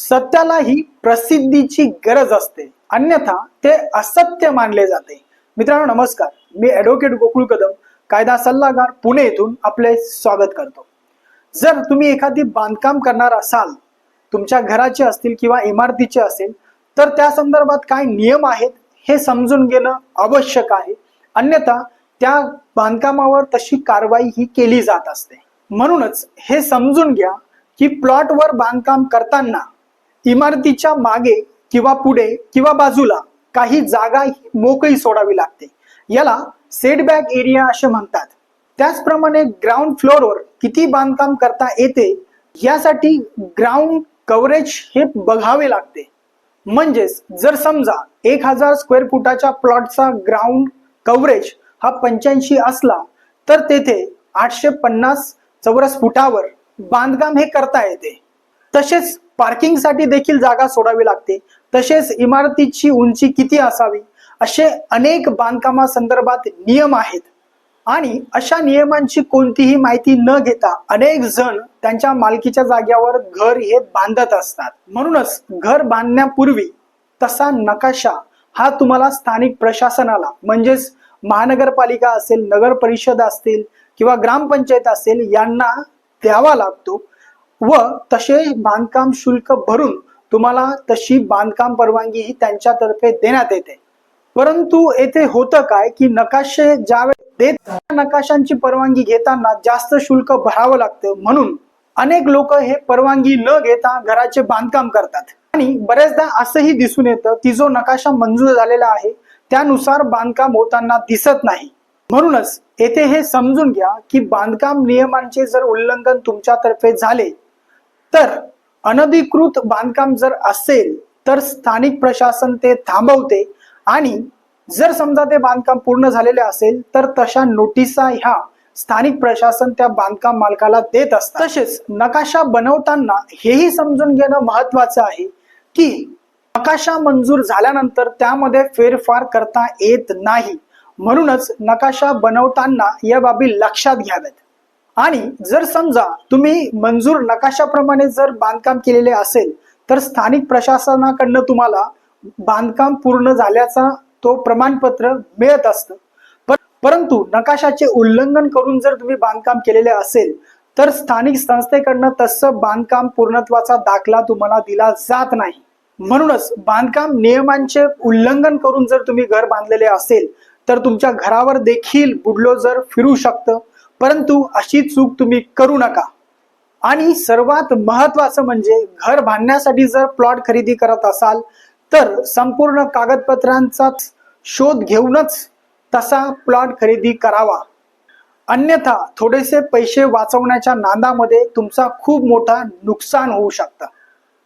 सत्यालाही प्रसिद्धीची गरज असते. अन्यथा ते असत्य मानले जाते. मित्रांनो नमस्कार. मी ॲडव्होकेट गोकुळ कदम कायदा सल्लागार पुणे येथून आपले स्वागत करतो. जर तुम्ही एखादी बांधकाम करणार असाल तुमच्या घराचे असतील किंवा इमारतीचे असेल तर त्या संदर्भात काय नियम आहेत हे समजून घेणं आवश्यक आहे. अन्यथा त्या बांधकामावर तशी कारवाई ही केली जात असते. म्हणूनच हे समजून घ्या की प्लॉटवर बांधकाम करताना इमारतीच्या मागे किंवा पुढे किंवा बाजूला काही जागा मोकळी सोडावी लागते. याला सेटबॅक एरिया असे म्हणतात. त्याचप्रमाणे ग्राउंड फ्लोअरवर किती बांधकाम करता येते यासाठी ग्राउंड कव्हरेज हे बघावे लागते. म्हणजेच जर समजा एक हजार स्क्वेअर फुटाच्या प्लॉटचा ग्राउंड कव्हरेज हा पंच्याऐंशी असला तर तेथे आठशे पन्नास चौरस फुटावर बांधकाम हे करता येते. तसेच पार्किंगसाठी देखील जागा सोडावी लागते. तसेच इमारतीची उंची किती असावी? असे अनेक बांधकामा संदर्भात नियम आहेत. आणि अशा नियमांची कोणतीही माहिती न घेता अनेक जण त्यांच्या मालकीच्या जाग्यावर घर हे बांधत असतात. म्हणूनच घर बांधण्यापूर्वी तसा नकाशा हा तुम्हाला स्थानिक प्रशासनाला म्हणजेच महानगरपालिका असेल नगर परिषद असतील किंवा ग्रामपंचायत असेल यांना द्यावा लागतो. व तसे बांधकाम शुल्क भरून तुम्हाला तशी बांधकाम परवानगी ही त्यांच्यातर्फे देण्यात येते. परंतु येथे होतं काय की नकाशे ज्यावेळेस देत नकाशांची परवानगी घेताना जास्त शुल्क भरावं लागतं. म्हणून अनेक लोक हे परवानगी न घेता घराचे बांधकाम करतात. आणि बऱ्याचदा असंही दिसून येतं की जो नकाशा मंजूर झालेला आहे त्यानुसार बांधकाम होताना दिसत नाही. म्हणूनच येथे हे समजून घ्या की बांधकाम नियमांचे जर उल्लंघन तुमच्यातर्फे झाले तर अनधिकृत बांधकाम जर असेल तर स्थानिक प्रशासन ते थांबवते. आणि जर समजा ते बांधकाम पूर्ण झालेले असेल तर तशा नोटिसा ह्या स्थानिक प्रशासन त्या बांधकाम मालकाला देत असत तसेच नकाशा बनवताना हेही समजून घेणं महत्वाचं आहे की नकाशा मंजूर झाल्यानंतर त्यामध्ये फेरफार करता येत नाही. म्हणूनच नकाशा बनवताना या बाबी लक्षात घ्याव्यात. आणि जर समजा तुम्ही मंजूर नकाशाप्रमाणे जर बांधकाम केलेले असेल तर स्थानिक प्रशासनाकडनं तुम्हाला बांधकाम पूर्ण झाल्याचा तो प्रमाणपत्र मिळत असतं. पर- परंतु नकाशाचे उल्लंघन करून जर तुम्ही बांधकाम केलेले असेल तर स्थानिक संस्थेकडनं तसं बांधकाम पूर्णत्वाचा दाखला तुम्हाला दिला जात नाही. म्हणूनच बांधकाम नियमांचे उल्लंघन करून जर तुम्ही घर बांधलेले असेल तर तुमच्या घरावर देखील बुडलोजर फिरू शकतं. परंतु अशी चूक तुम्ही करू नका. आणि सर्वात महत्वाचं म्हणजे घर बांधण्यासाठी जर प्लॉट खरेदी करत असाल तर संपूर्ण कागदपत्रांचा शोध घेऊनच तसा प्लॉट खरेदी करावा. अन्यथा थोडेसे पैसे वाचवण्याच्या नादामध्ये तुमचा खूप मोठा नुकसान होऊ शकतं.